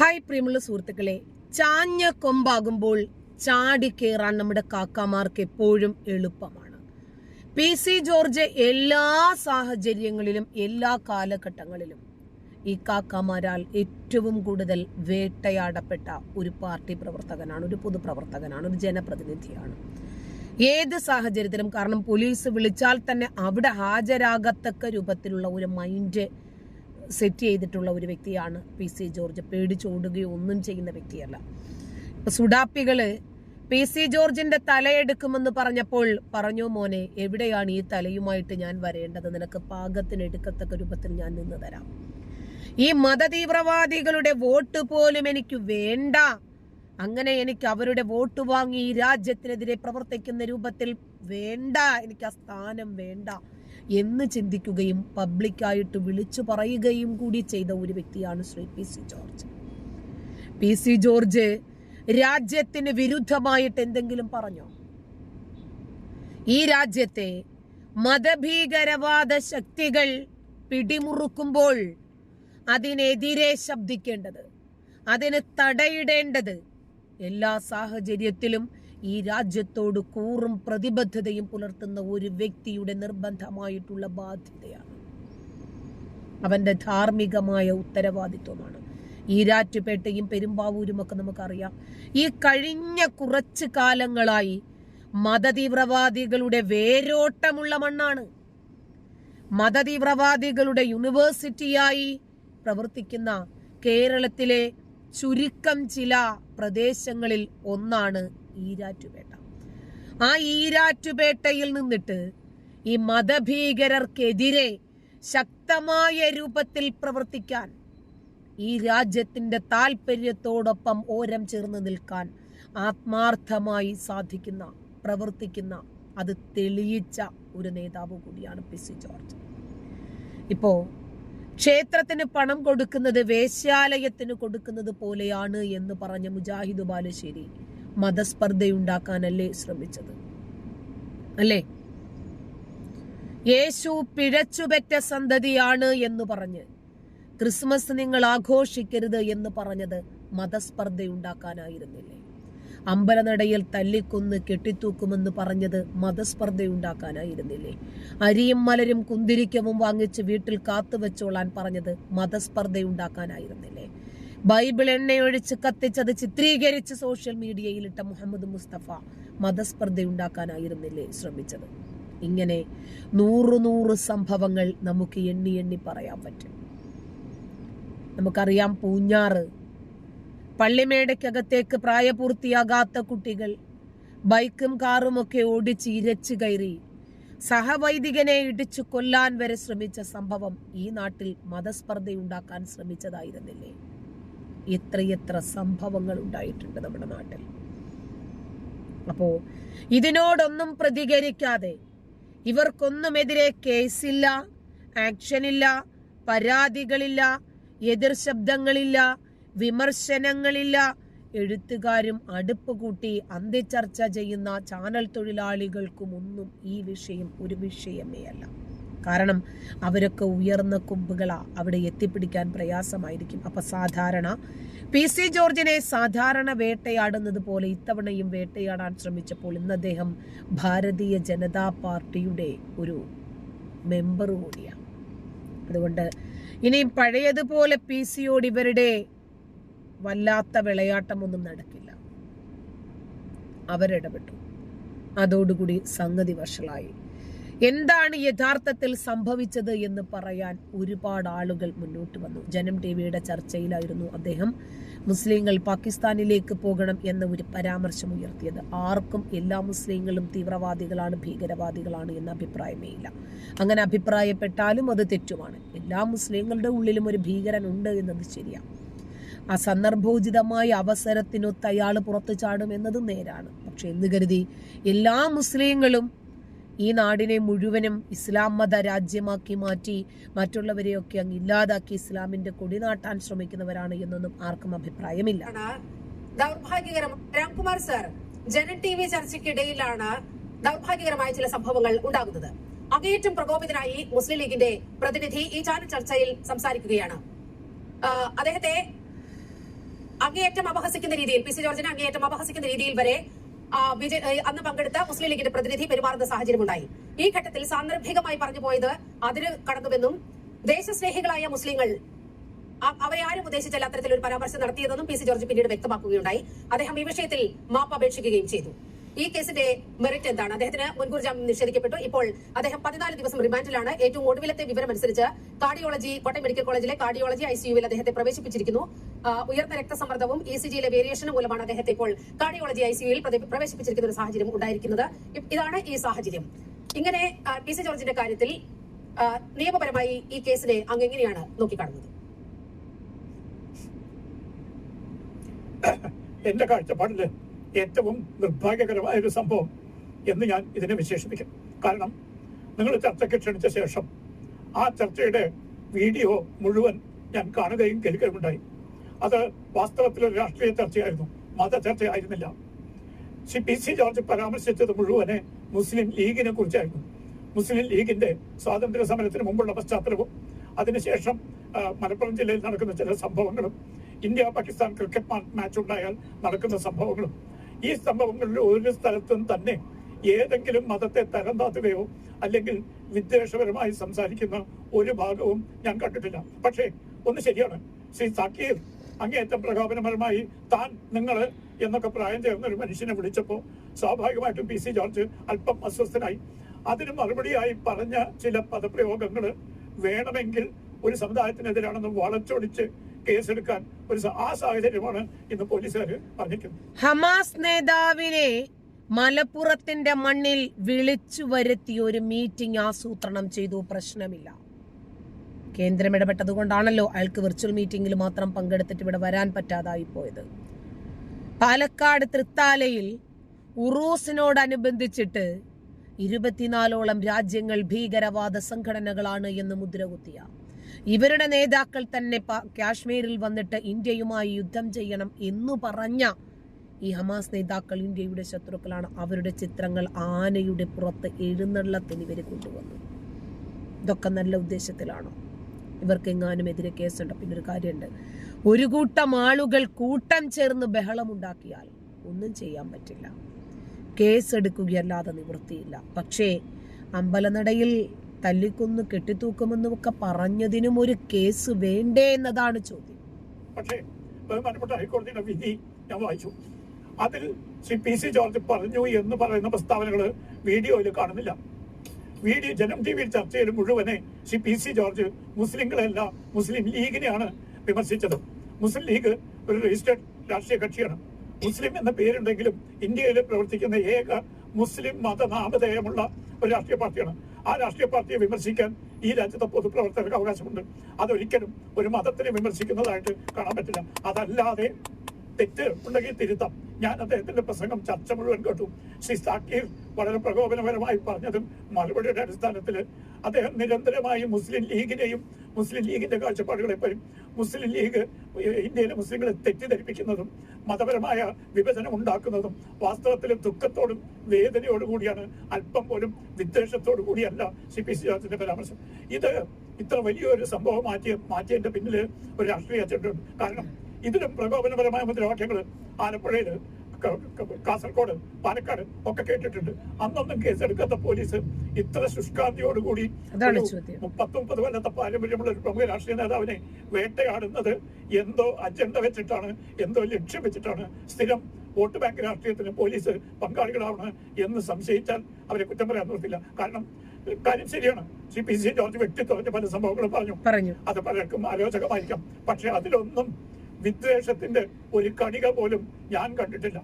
Hi പ്രിയമുള്ള സുഹൃത്തുക്കളെ. ചാഞ്ഞ കൊമ്പാകുമ്പോൾ ചാടിക്കേറാൻ നമ്മുടെ കാക്കാമാർക്ക് എപ്പോഴും എളുപ്പമാണ്. പി സി ജോർജ് എല്ലാ സാഹചര്യങ്ങളിലും എല്ലാ കാലഘട്ടങ്ങളിലും ഈ കാക്കാമാരാൽ ഏറ്റവും കൂടുതൽ വേട്ടയാടപ്പെട്ട ഒരു പാർട്ടി പ്രവർത്തകനാണ് ഒരു പൊതുപ്രവർത്തകനാണ് ഒരു ജനപ്രതിനിധിയാണ്. ഏത് സാഹചര്യത്തിലും കാരണം പോലീസ് വിളിച്ചാൽ തന്നെ അവിടെ ഹാജരാകത്തക്ക രൂപത്തിലുള്ള ഒരു മൈൻഡ് സെറ്റ് ചെയ്തിട്ടുള്ള ഒരു വ്യക്തിയാണ് പി സി ജോർജ്. പേടിച്ചോടുകയോ ഒന്നും ചെയ്യുന്ന വ്യക്തിയല്ല. ഇപ്പൊ സുഡാപ്പികൾ പി സി ജോർജിന്റെ തലയെടുക്കുമെന്ന് പറഞ്ഞപ്പോൾ പറഞ്ഞു മോനെ എവിടെയാണ് ഈ തലയുമായിട്ട് ഞാൻ വരേണ്ടത്? നിനക്ക് പാകത്തിന് എടുക്കത്തക്ക രൂപത്തിൽ ഞാൻ നിന്ന് തരാം. ഈ മതതീവ്രവാദികളുടെ വോട്ട് പോലും എനിക്ക് വേണ്ട. അങ്ങനെ എനിക്ക് അവരുടെ വോട്ട് വാങ്ങി ഈ രാജ്യത്തിനെതിരെ പ്രവർത്തിക്കുന്ന രൂപത്തിൽ വേണ്ട. എനിക്ക് ആ സ്ഥാനം വേണ്ട. എന്ന് ചിന്തിക്കുകയും പബ്ലിക്കായിട്ട് വിളിച്ചു പറയുകയും കൂടി ചെയ്ത ഒരു വ്യക്തിയാണ് Shri P C George. P C George രാജ്യത്തിന് വിരുദ്ധമായിട്ട് എന്തെങ്കിലും പറഞ്ഞോ? ഈ രാജ്യത്തെ മതഭീകരവാദ ശക്തികൾ പിടിമുറുക്കുമ്പോൾ അതിനെതിരെ ശബ്ദിക്കേണ്ടത് അതിന് തടയിടേണ്ടത് എല്ലാ സാഹചര്യത്തിലും ഈ രാജ്യത്തോട് കൂറും പ്രതിബദ്ധതയും പുലർത്തുന്ന ഒരു വ്യക്തിയുടെ നിർബന്ധമായിട്ടുള്ള ബാധ്യതയാണ്. അവന്റെ ധാർമ്മികമായ ഉത്തരവാദിത്വമാണ്. ഈരാറ്റുപേട്ടയും പെരുമ്പാവൂരും ഒക്കെ നമുക്കറിയാം. ഈ കഴിഞ്ഞ കുറച്ച് കാലങ്ങളായി മതതീവ്രവാദികളുടെ വേരോട്ടമുള്ള മണ്ണാണ്. മതതീവ്രവാദികളുടെ യൂണിവേഴ്സിറ്റിയായി പ്രവർത്തിക്കുന്ന കേരളത്തിലെ ചുരുക്കം ചില പ്രദേശങ്ങളിൽ ഒന്നാണ് ഈരാറ്റുപേട്ട. ആ ഈരാറ്റുപേട്ടയിൽ നിന്നിട്ട് ഈ മതഭീകരർക്കെതിരെ ശക്തമായ രൂപത്തിൽ പ്രവർത്തിക്കാൻ ഈ രാജ്യത്തിന്റെ താല്പര്യത്തോടൊപ്പം ഓരം ചേർന്ന് നിൽക്കാൻ ആത്മാർത്ഥമായി സാധിക്കുന്ന പ്രവർത്തിക്കുന്ന അത് തെളിയിച്ച ഒരു നേതാവ് കൂടിയാണ് പി സി ജോർജ്. ഇപ്പോ ക്ഷേത്രത്തിന് പണം കൊടുക്കുന്നത് വേശ്യാലയത്തിന് കൊടുക്കുന്നത് പോലെയാണ് എന്ന് പറഞ്ഞ മുജാഹിദ് ബാലുശ്ശേരി മതസ്പർദ്ധയുണ്ടാക്കാനല്ലേ ശ്രമിച്ചത്. അല്ലേ? യേശു പിഴച്ചുപെറ്റ സന്തതിയാണ് എന്ന് പറഞ്ഞ് ക്രിസ്മസ് നിങ്ങൾ ആഘോഷിക്കരുത് എന്ന് പറഞ്ഞത് മതസ്പർദ്ധയുണ്ടാക്കാനായിരുന്നില്ലേ? അമ്പലനടയിൽ തല്ലിക്കൊന്ന് കെട്ടിത്തൂക്കുമെന്ന് പറഞ്ഞത് മതസ്പർദ്ധയുണ്ടാക്കാനായിരുന്നില്ലേ? അരിയും മലരും കുന്തിരിക്കവും വാങ്ങിച്ച് വീട്ടിൽ കാത്തുവെച്ചോളാൻ പറഞ്ഞത് മതസ്പർദ്ധയുണ്ടാക്കാനായിരുന്നില്ലേ? ബൈബിൾ എണ്ണയൊഴിച്ച് കത്തിച്ചത് ചിത്രീകരിച്ച് സോഷ്യൽ മീഡിയയിലിട്ട മുഹമ്മദ് മുസ്തഫ മതസ്പർദ്ധയുണ്ടാക്കാനായിരുന്നില്ലേ ശ്രമിച്ചത്. ഇങ്ങനെ നൂറു നൂറ് സംഭവങ്ങൾ നമുക്ക് എണ്ണി എണ്ണി പറയാൻ പറ്റും. നമുക്കറിയാം പൂഞ്ഞാറ് പള്ളിമേടയ്ക്കകത്തേക്ക് പ്രായപൂർത്തിയാകാത്ത കുട്ടികൾ ബൈക്കും കാറും ഒക്കെ ഓടിച്ച് ഇരച്ചു കയറി സഹവൈദികനെ ഇടിച്ചു കൊല്ലാൻ വരെ ശ്രമിച്ച സംഭവം ഈ നാട്ടിൽ മതസ്പർദ്ധയുണ്ടാക്കാൻ ശ്രമിച്ചതായിരുന്നില്ലേ? എത്രയെത്ര സംഭവങ്ങൾ ഉണ്ടായിട്ടുണ്ട് നമ്മുടെ നാട്ടിൽ. അപ്പോ ഇതിനോടൊന്നും പ്രതികരിക്കാതെ ഇവർക്കൊന്നുമെതിരെ കേസില്ല ഇല്ല പരാതികളില്ല എതിർ ശബ്ദങ്ങളില്ല വിമർശനങ്ങളില്ല. എഴുത്തുകാരും അടുപ്പ് കൂട്ടി അന്ത്യചർച്ച ചെയ്യുന്ന ചാനൽ തൊഴിലാളികൾക്കും ഒന്നും ഈ വിഷയം ഒരു വിഷയമേ അല്ല. കാരണം അവരൊക്കെ ഉയർന്ന കൊമ്പുകളാ. അവിടെ എത്തിപ്പിടിക്കാൻ പ്രയാസമായിരിക്കും. അപ്പൊ സാധാരണ പി സി ജോർജിനെ സാധാരണ വേട്ടയാടുന്നത് പോലെ ഇത്തവണയും വേട്ടയാടാൻ ശ്രമിച്ചപ്പോൾ ഇന്ന് അദ്ദേഹം ഭാരതീയ ജനതാ പാർട്ടിയുടെ ഒരു മെമ്പർ കൂടിയാണ് അതുകൊണ്ട് ഇനി പഴയതുപോലെ പി സിയോട് ഇവരുടെ വല്ലാത്ത വിളയാട്ടമൊന്നും നടക്കില്ല. അവരിടപെട്ടു. അതോടുകൂടി സംഗതി വഷളായി. എന്താണ് യഥാർത്ഥത്തിൽ സംഭവിച്ചത് എന്ന് പറയാൻ ഒരുപാട് ആളുകൾ മുന്നോട്ട് വന്നു. ജനം ടി വിയുടെ ചർച്ചയിലായിരുന്നു അദ്ദേഹം. മുസ്ലിങ്ങൾ പാകിസ്ഥാനിലേക്ക് പോകണം എന്ന ഒരു പരാമർശം ഉയർത്തിയത്. ആർക്കും എല്ലാ മുസ്ലിങ്ങളും തീവ്രവാദികളാണ് ഭീകരവാദികളാണ് എന്ന അഭിപ്രായമേ ഇല്ല. അങ്ങനെ അഭിപ്രായപ്പെട്ടാലും അത് തെറ്റുമാണ്. എല്ലാ മുസ്ലിങ്ങളുടെ ഉള്ളിലും ഒരു ഭീകരൻ ഉണ്ട് എന്നത് ശരിയാണ് ആ സന്ദർഭോചിതമായ അവസരത്തിനൊത്ത് അയാൾ പുറത്തു ചാടും എന്നത് നേരാണ്. പക്ഷെ എന്ന് കരുതി എല്ലാ മുസ്ലിങ്ങളും ഈ നാടിനെ മുഴുവനും ഇസ്ലാം മത രാജ്യമാക്കി മാറ്റി മറ്റുള്ളവരെയൊക്കെ അങ്ങ് ഇല്ലാതാക്കി ഇസ്ലാമിന്റെ കൊടിനാട്ടാൻ ശ്രമിക്കുന്നവരാണ് എന്നൊന്നും ആർക്കും അഭിപ്രായമില്ല. രാംകുമാർ സർ ജന ടി വി ചർച്ചയ്ക്കിടയിലാണ് ദൗർഭാഗ്യകരമായ ചില സംഭവങ്ങൾ ഉണ്ടാകുന്നത്. അങ്ങേയറ്റം പ്രകോപിതനായി മുസ്ലിം ലീഗിന്റെ പ്രതിനിധി ഈ ചാനൽ ചർച്ചയിൽ സംസാരിക്കുകയാണ്. അദ്ദേഹത്തെ അങ്ങേയറ്റം അപഹസിക്കുന്ന രീതിയിൽ പി സി ജോർജിനെ അങ്ങേയറ്റം അപഹസിക്കുന്ന രീതിയിൽ വരെ അന്ന് പങ്കെടുത്ത മുസ്ലിം ലീഗിന്റെ പ്രതിനിധി പെരുമാറുന്ന സാഹചര്യമുണ്ടായി. ഈ ഘട്ടത്തിൽ സാന്ദർഭികമായി പറഞ്ഞു പോയത് അതിന് കടന്നുവെന്നും ദേശസ്നേഹികളായ മുസ്ലിങ്ങൾ അവരെ ആരും ഉദ്ദേശിച്ചല്ല അത്തരത്തിലൊരു പരാമർശം നടത്തിയതെന്നും പി സി ജോർജ് പിന്നീട് വ്യക്തമാക്കുകയുണ്ടായി. അദ്ദേഹം ഈ വിഷയത്തിൽ മാപ്പ് അപേക്ഷിക്കുകയും ചെയ്തു. ഈ കേസിന്റെ മെറിറ്റ് എന്താണ്? അദ്ദേഹത്തിന് മുൻകൂർ ജാമ്യം നിഷേധിക്കപ്പെട്ടു. ഇപ്പോൾ അദ്ദേഹം പതിനാല് ദിവസം റിമാൻഡിലാണ് ഏറ്റവും ഒടുവിലത്തെ വിവരം അനുസരിച്ച് കാർഡിയോളജി കോട്ടയം മെഡിക്കൽ കോളേജിലെ കാർഡിയോളജി ഐസിയുവിൽ അദ്ദേഹത്തെ പ്രവേശിപ്പിച്ചിരിക്കുന്നു. ഉയർന്ന രക്തസമ്മർദ്ദവും ഇ സി ജിയിലെ വേരിയേഷനും മൂലമാണ് അദ്ദേഹത്തെ ഇപ്പോൾ കാർഡിയോളജി ഐസിയുവിൽ പ്രവേശിപ്പിച്ചിരിക്കുന്ന ഒരു സാഹചര്യം ഉണ്ടായിരിക്കുന്നത്. ഇതാണ് ഈ സാഹചര്യം. ഇങ്ങനെ പി സി ജോർജിന്റെ കാര്യത്തിൽ നിയമപരമായി ഈ കേസിനെ അങ്ങ് എങ്ങനെയാണ് നോക്കിക്കാണുന്നത്? എന്റെ കാഴ്ചപ്പാടിൽ ഏറ്റവും നിർഭാഗ്യകരമായ ഒരു സംഭവം എന്ന് ഞാൻ ഇതിനെ വിശേഷിപ്പിക്കും. കാരണം നിങ്ങൾ ചർച്ചയ്ക്ക് ക്ഷണിച്ച ശേഷം ആ ചർച്ചയുടെ വീഡിയോ മുഴുവൻ ഞാൻ കാണുകയും കേൾക്കുകയും ഉണ്ടായി. അത് വാസ്തവത്തിൽ ഒരു രാഷ്ട്രീയ ചർച്ചയായിരുന്നു. മത ചർച്ചയായിരുന്നില്ല. ശ്രീ പി സി ജോർജ് പരാമർശിച്ചത് മുഴുവനെ മുസ്ലിം ലീഗിനെ കുറിച്ചായിരുന്നു. മുസ്ലിം ലീഗിന്റെ സ്വാതന്ത്ര്യ സമരത്തിന് മുമ്പുള്ള പശ്ചാത്തലവും അതിനുശേഷം മലപ്പുറം ജില്ലയിൽ നടക്കുന്ന ചില സംഭവങ്ങളും ഇന്ത്യ പാകിസ്ഥാൻ ക്രിക്കറ്റ് മാച്ച് ഉണ്ടായാൽ നടക്കുന്ന സംഭവങ്ങളും ഈ സംഭവങ്ങളിൽ ഒരു സ്ഥലത്തും തന്നെ ഏതെങ്കിലും മതത്തെ തരം താത്തുകയോ അല്ലെങ്കിൽ വിദ്വേഷപരമായി സംസാരിക്കുന്ന ഒരു ഭാഗവും ഞാൻ കണ്ടിട്ടില്ല. പക്ഷേ ഒന്ന് ശരിയാണ്. ശ്രീ സാക്കീർ അങ്ങേയറ്റം പ്രകോപനപരമായി താൻ നിങ്ങൾ എന്നൊക്കെ പ്രായം ചേർന്ന ഒരു മനുഷ്യനെ വിളിച്ചപ്പോൾ സ്വാഭാവികമായിട്ടും പി സി ജോർജ് അല്പം അസ്വസ്ഥനായി. അതിന് മറുപടിയായി പറഞ്ഞ ചില പദപ്രയോഗങ്ങൾ വേണമെങ്കിൽ ഒരു സമുദായത്തിനെതിരാണെന്ന് വളച്ചൊടിച്ച് കേസെടുക്കാൻ ഒരു ആ സാഹചര്യമാണ് ഇന്ന് പോലീസുകാർ പറഞ്ഞിരിക്കുന്നത്. ഹമാസ് നേതാവിനെ മലപ്പുറത്തിന്റെ മണ്ണിൽ വിളിച്ചു വരുത്തി ഒരു മീറ്റിംഗ് ആസൂത്രണം ചെയ്തു. പ്രശ്നമില്ല. കേന്ദ്രം ഇടപെട്ടത് കൊണ്ടാണല്ലോ അയാൾക്ക് വിർച്വൽ മീറ്റിംഗിൽ മാത്രം പങ്കെടുത്തിട്ട് ഇവിടെ വരാൻ പറ്റാതായി പോയത്. പാലക്കാട് തൃത്താലയിൽ ഉറൂസിനോടനുബന്ധിച്ചിട്ട് ഇരുപത്തിനാലോളം രാജ്യങ്ങൾ ഭീകരവാദ സംഘടനകളാണ് എന്ന് മുദ്രകുത്തിയ ഇവരുടെ നേതാക്കൾ തന്നെ കാശ്മീരിൽ വന്നിട്ട് ഇന്ത്യയുമായി യുദ്ധം ചെയ്യണം എന്ന് പറഞ്ഞ ഈ ഹമാസ് നേതാക്കൾ ഇന്ത്യയുടെ ശത്രുക്കളാണ്. അവരുടെ ചിത്രങ്ങൾ ആനയുടെ പുറത്ത് എഴുന്നള്ളത്തിന് ഇവർ കൊണ്ടുവന്നു. ഇതൊക്കെ നല്ല ഉദ്ദേശത്തിലാണോ. ഇവർക്ക് എങ്ങാനും എതിരെ കേസുണ്ട്. പിന്നെ ഒരു കാര്യമുണ്ട്. ഒരു കൂട്ടം ആളുകൾ കൂട്ടം ചേർന്ന് ബഹളമുണ്ടാക്കിയാൽ ഒന്നും ചെയ്യാൻ പറ്റില്ല. കേസെടുക്കുകയല്ലാതെ നിവൃത്തിയില്ല. പക്ഷേ അമ്പലനടയിൽ തല്ലിക്കൊന്ന് കെട്ടിത്തൂക്കുമെന്നൊക്കെ പറഞ്ഞതിനും ഒരു കേസ് വേണ്ടേ എന്നതാണ് ചോദ്യം. പക്ഷേ ബഹുമാനപ്പെട്ട ഹൈക്കോടതിയുടെ വിധി ഞാൻ വായിച്ചു. അതിൽ ശ്രീ പി സി ജോർജ് പറഞ്ഞു എന്ന് പറയുന്ന പ്രസ്താവനകൾ വീഡിയോയിൽ കാണുന്നില്ല. വീഡിയോ ജനം ടി വിയിൽ ചർച്ച ചെയ്ത് മുഴുവനെ ശ്രീ പി സി ജോർജ് മുസ്ലിങ്ങളെല്ലാം മുസ്ലിം ലീഗിനെയാണ് വിമർശിച്ചത്. മുസ്ലിം ലീഗ് ഒരു രജിസ്റ്റേഡ് രാഷ്ട്രീയ കക്ഷിയാണ്. മുസ്ലിം എന്ന പേരുണ്ടെങ്കിലും ഇന്ത്യയിൽ പ്രവർത്തിക്കുന്ന ഏക മുസ്ലിം മതനാമധേയമുള്ള ഒരു രാഷ്ട്രീയ പാർട്ടിയാണ്. ആ രാഷ്ട്രീയ പാർട്ടിയെ വിമർശിക്കാൻ ഈ രാജ്യത്തെ പൊതുപ്രവർത്തകർക്ക് അവകാശമുണ്ട്. അതൊരിക്കലും ഒരു മതത്തിനെ വിമർശിക്കുന്നതായിട്ട് കാണാൻ പറ്റില്ല. അതല്ലാതെ തെറ്റ് ഉണ്ടെങ്കിൽ തിരുത്താം. ഞാൻ അദ്ദേഹത്തിന്റെ പ്രസംഗം ചർച്ച മുഴുവൻ കേട്ടു. ശ്രീ സാക്കീർ വളരെ പ്രകോപനപരമായി പറഞ്ഞതും മറുപടിയുടെ അടിസ്ഥാനത്തിൽ അദ്ദേഹം നിരന്തരമായി മുസ്ലിം ലീഗിനെയും മുസ്ലിം ലീഗിന്റെ കാഴ്ചപ്പാടുകളെ മുസ്ലിം ലീഗ് ഇന്ത്യയിലെ മുസ്ലിങ്ങളെ തെറ്റിദ്ധരിപ്പിക്കുന്നതും മതപരമായ വിഭജനം ഉണ്ടാക്കുന്നതും വാസ്തവത്തിൽ ദുഃഖത്തോടും വേദനയോടും കൂടിയാണ് അല്പം പോലും വിദ്വേഷത്തോടു കൂടിയല്ല സി പി സി ജോർജിന്റെ പരാമർശം. ഇത് ഇത്ര വലിയൊരു സംഭവം മാറ്റിയ മാറ്റിയതിന്റെ പിന്നിൽ ഒരു രാഷ്ട്രീയ അജണ്ടയുണ്ട്. കാരണം ഇതിലും പ്രകോപനപരമായ മുദ്രാവാക്യങ്ങൾ ആലപ്പുഴയിൽ കാസർഗോഡ് പാലക്കാട് ഒക്കെ കേട്ടിട്ടുണ്ട്. അന്നൊന്നും കേസെടുക്കാത്ത പോലീസ് ഇത്ര ശുഷ്കാന്തിയോടുകൂടി മുപ്പത്തി മുപ്പത് കൊല്ലത്തെ പാരമ്പര്യമുള്ള ഒരു പ്രമുഖ രാഷ്ട്രീയ നേതാവിനെ വേട്ടയാടുന്നത് എന്തോ അജണ്ട വെച്ചിട്ടാണ് എന്തോ ലക്ഷ്യം വെച്ചിട്ടാണ് സ്ഥിരം വോട്ട് ബാങ്ക് രാഷ്ട്രീയത്തിന് പോലീസ് പങ്കാളികളാവണം എന്ന് സംശയിച്ചാൽ അവരെ കുറ്റം പറയാൻ നിർത്തില്ല കാരണം കാര്യം ശരിയാണ്. ശ്രീ പി സി ജോർജ് വ്യക്തിത്വത്തിന്റെ പല സംഭവങ്ങളും പറഞ്ഞു. പറഞ്ഞു. അത് പലർക്കും അരോചകമായിരിക്കാം പക്ഷെ അതിലൊന്നും വിദ്വേഷത്തിന്റെ ഒരു കണിക പോലും ഞാൻ കണ്ടിട്ടില്ല.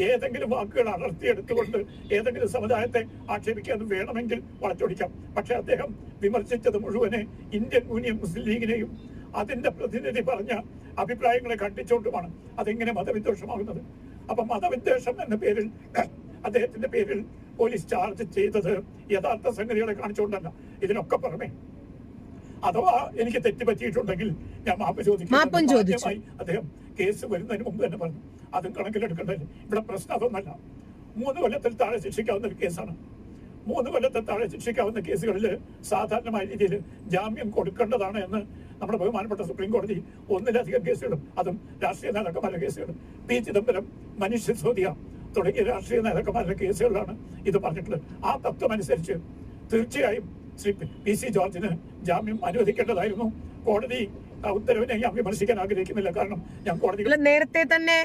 ഏതെങ്കിലും വാക്കുകൾ അടർത്തിയെടുത്തുകൊണ്ട് ഏതെങ്കിലും സമുദായത്തെ ആക്ഷേപിക്കാൻ വേണമെങ്കിൽ വളച്ചൊടിക്കാം. പക്ഷെ അദ്ദേഹം വിമർശിച്ചത് മുഴുവനെ ഇന്ത്യൻ യൂണിയൻ മുസ്ലിം ലീഗിനെയും അതിന്റെ പ്രതിനിധി പറഞ്ഞ അഭിപ്രായങ്ങളെ ഖണ്ഡിച്ചുകൊണ്ടുമാണ് അതെങ്ങനെ മതവിദ്വേഷമാകുന്നത്. അപ്പൊ മതവിദ്വേഷം എന്ന പേരിൽ അദ്ദേഹത്തിന്റെ പേരിൽ പോലീസ് ചാർജ് ചെയ്തത് യഥാർത്ഥ സംഗതികളെ കാണിച്ചുകൊണ്ടല്ല. ഇതിനൊക്കെ പുറമെ അഥവാ എനിക്ക് തെറ്റ് പറ്റിയിട്ടുണ്ടെങ്കിൽ ഞാൻ മാപ്പ് ചോദിക്കും അദ്ദേഹം കേസ് വരുന്നതിന് മുമ്പ് തന്നെ പറഞ്ഞു. അതും കണക്കിലെടുക്കേണ്ടത് ഇവിടെ പ്രശ്നം അതൊന്നല്ല മൂന്ന് കൊല്ലത്തിൽ താഴെ ശിക്ഷിക്കാവുന്ന ഒരു കേസാണ്. മൂന്ന് കൊല്ലത്തിൽ താഴെ ശിക്ഷിക്കാവുന്ന കേസുകളിൽ സാധാരണമായ രീതിയിൽ ജാമ്യം കൊടുക്കേണ്ടതാണ് എന്ന് നമ്മുടെ ബഹുമാനപ്പെട്ട സുപ്രീം കോടതി ഒന്നിലധികം കേസുകളും അതും രാഷ്ട്രീയ നേതാക്കന്മാരുടെ കേസുകളും പി. ചിദംബരം മനുഷ്യ സോദിയ തുടങ്ങിയ രാഷ്ട്രീയ നേതാക്കന്മാരുടെ കേസുകളിലാണ് ഇത് പറഞ്ഞിട്ടുള്ളത്. ആ തത്വമനുസരിച്ച് തീർച്ചയായും ശ്രീ പി സി ജോർജിന് ജാമ്യം അനുവദിക്കേണ്ടതായിരുന്നു. കോടതി ഉത്തരവിനെ ഞാൻ വിമർശിക്കാൻ ആഗ്രഹിക്കുന്നില്ല. കാരണം ഞാൻ കോടതി നേരത്തെ തന്നെ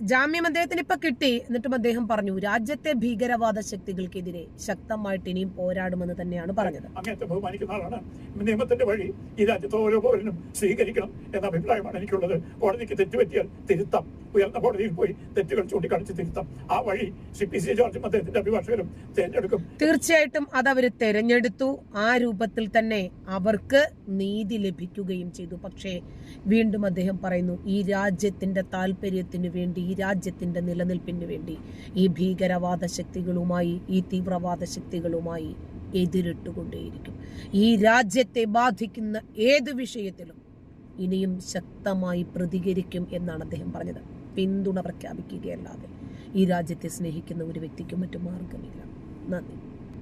ജാമ്യം അദ്ദേഹത്തിന് ഇപ്പൊ കിട്ടി. എന്നിട്ടും അദ്ദേഹം പറഞ്ഞു രാജ്യത്തെ ഭീകരവാദ ശക്തികൾക്കെതിരെ ശക്തമായിട്ട് ഇനിയും പോരാടുമെന്ന് തന്നെയാണ് പറഞ്ഞത്. അങ്ങനത്തെ ബഹുമാനിക്കുന്ന ആളാണ്. നിയമത്തിന്റെ വഴി ഈ രാജ്യത്തെ ഓരോ പൗരനും സ്വീകരിക്കണം എന്ന അഭിപ്രായമാണ് എനിക്കുള്ളത്. കോടതിക്ക് തെറ്റുപറ്റിയാൽ തിരുത്താം. ഉയർന്ന കോടതിയിൽ പോയി തെറ്റുകൾ ചൂണ്ടിക്കാണിച്ച് തിരുത്താം. ആ വഴി സി പി സി ജോർജും അദ്ദേഹത്തിന്റെ അഭിഭാഷകരും തിരഞ്ഞെടുക്കും. തീർച്ചയായിട്ടും അത് അവർ തെരഞ്ഞെടുത്തു. ആ രൂപത്തിൽ തന്നെ അവർക്ക് നീതി ലഭിക്കുകയും ചെയ്തു. പക്ഷേ വീണ്ടും അദ്ദേഹം പറയുന്നു ഈ രാജ്യത്തിന്റെ താല്പര്യത്തിനു വേണ്ടി ഈ രാജ്യത്തിന്റെ നിലനിൽപ്പിന് വേണ്ടി ഈ ഭീകരവാദ ശക്തികളുമായി ഈ തീവ്രവാദ ശക്തികളുമായി എതിരിട്ടുകൊണ്ടേയിരിക്കും. ഈ രാജ്യത്തെ ബാധിക്കുന്ന ഏത് വിഷയത്തിലും ഇനിയും ശക്തമായി പ്രതികരിക്കും എന്നാണ് അദ്ദേഹം പറഞ്ഞത്. പിന്തുണ പ്രഖ്യാപിക്കുകയല്ലാതെ ഈ രാജ്യത്തെ സ്നേഹിക്കുന്ന ഒരു വ്യക്തിക്കും മറ്റു മാർഗമില്ല നന്ദി.